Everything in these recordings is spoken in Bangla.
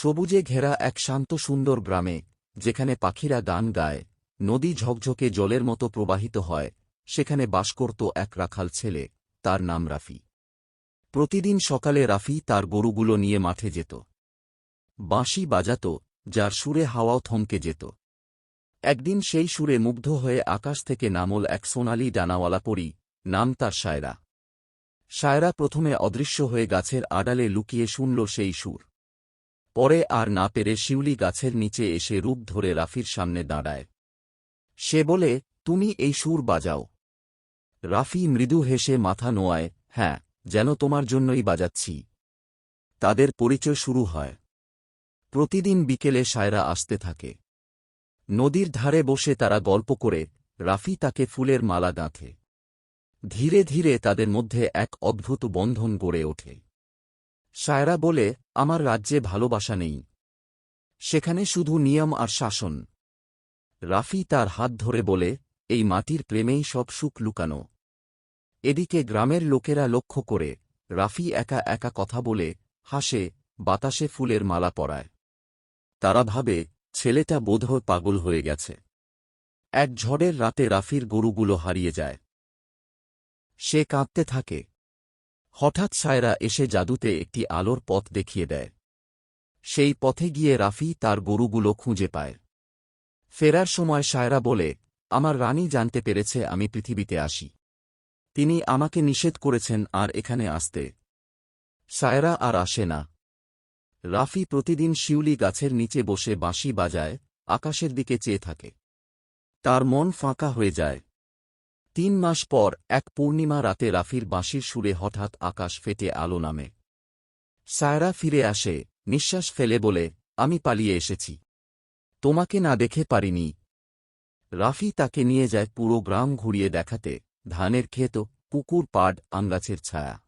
সবুজে ঘেরা এক শান্ত সুন্দর গ্রামে, যেখানে পাখিরা গান গায়, নদী ঝকঝকে জলের মতো প্রবাহিত হয়, সেখানে বাস করত এক রাখাল ছেলে, তার নাম রাফি। প্রতিদিন সকালে রাফি তার গরুগুলো নিয়ে মাঠে যেত। বাঁশি বাজাত, যার সুরে হাওয়াও থমকে যেত। একদিন সেই সুরে মুগ্ধ হয়ে আকাশ থেকে নামল এক সোনালি ডানাওয়ালা পরি, নাম তার সায়রা সায়রা প্রথমে অদৃশ্য হয়ে গাছের আড়ালে লুকিয়ে শুনল সেই সুর। পরে আর না পেরে শিউলি গাছের নিচে এসে রূপ ধরে রাফির সামনে দাঁড়ায়। সে বলে, তুমি এই সুর বাজাও। রাফি মৃদু হেসে মাথা নোয়ায় হ্যাঁ যেন তোমার জন্যই বাজাচ্ছি। তাদের পরিচয় শুরু হয়। প্রতিদিন বিকেলে সায়রা আসতে থাকে। নদীর ধারে বসে তারা গল্প করে, রাফি তাকে ফুলের মালা গাঁথে। ধীরে ধীরে তাদের মধ্যে এক অদ্ভুত বন্ধন গড়ে ওঠে। সায়রা বলে, আমার রাজ্যে ভালোবাসা নেই। সেখানে শুধু নিয়ম আর শাসন। রাফি তার হাত ধরে বলে, এই মাটির প্রেমেই সব সুখ লুকানো। এদিকে গ্রামের লোকেরা লক্ষ্য করে, রাফি একা একা কথা বলে, হাসে, বাতাসে ফুলের মালা পরায়। তারা ভাবে, ছেলেটা বোধহয় পাগল হয়ে গেছে। এক ঝড়ের রাতে রাফির গরুগুলো হারিয়ে যায়। সে কাঁদতে থাকে। হঠাৎ সায়রা এসে জাদুতে একটি আলোর পথ দেখিয়ে দেয়। সেই পথে গিয়ে রাফি তার গরুগুলো খুঁজে পায়। ফেরার সময় সায়রা বলে, আমার রানী জানতে পেরেছে আমি পৃথিবীতে আসি। তিনি আমাকে নিষেধ করেছেন আর এখানে আসতে। সায়রা আর আসে না। রাফি প্রতিদিন শিউলি গাছের নিচে বসে বাঁশি বাজায়, আকাশের দিকে চেয়ে থাকে। তার মন ফাঁকা হয়ে যায়। তিন মাস পর এক পূর্ণিমা রাতে রাফির বাঁশির সুরে হঠাৎ আকাশ ফেটে আলো নামে। সায়রা ফিরে আসে, নিঃশ্বাস ফেলে বলে, আমি পালিয়ে এসেছি। তোমাকে না দেখে পারিনি। রাফি তাকে নিয়ে যায় পুরো গ্রাম ঘুরিয়ে দেখাতে, ধানের ক্ষেত, পুকুর, পাড় আমগাছের ছায়া।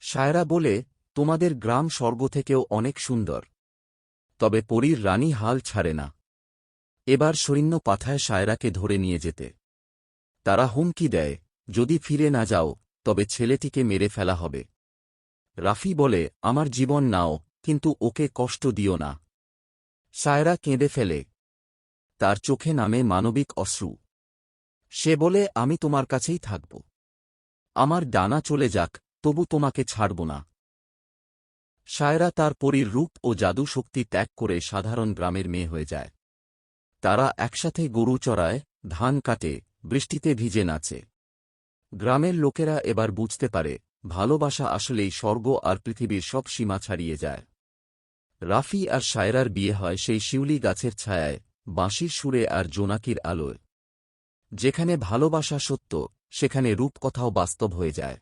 সায়রা বলে, তোমাদের গ্রাম স্বর্গ থেকেও অনেক সুন্দর। তবে পরীর রানী হাল ছাড়ে না। এবার সৈন্য পাথায় সায়রাকে ধরে নিয়ে যেতে। তারা হুমকি দেয়, যদি ফিরে না যাও, তবে ছেলেটিকে মেরে ফেলা হবে। রাফি বলে, আমার জীবন নাও, কিন্তু ওকে কষ্ট দিও না। সায়রা কেঁদে ফেলে, তার চোখে নামে মানবিক অশ্রু। সে বলে, আমি তোমার কাছেই থাকব। আমার ডানা চলে যাক, তবু তোমাকে ছাড়ব না। সায়রা তার পরীর রূপ ও জাদু শক্তি ত্যাগ করে সাধারণ গ্রামের মেয়ে হয়ে যায়। তারা একসাথে গরু চড়ায়, ধান কাটে বৃষ্টিতে ভিজে নাচে। গ্রামের লোকেরা এবার বুঝতে পারে, ভালোবাসা আসলেই স্বর্গ আর পৃথিবীর সব সীমা ছাড়িয়ে যায়। রাফি আর সায়রার বিয়ে হয় সেই শিউলি গাছের ছায়ায়, বাঁশির সুরে আর জোনাকির আলোয়। যেখানে ভালোবাসা সত্য, সেখানে রূপকথাও বাস্তব হয়ে যায়।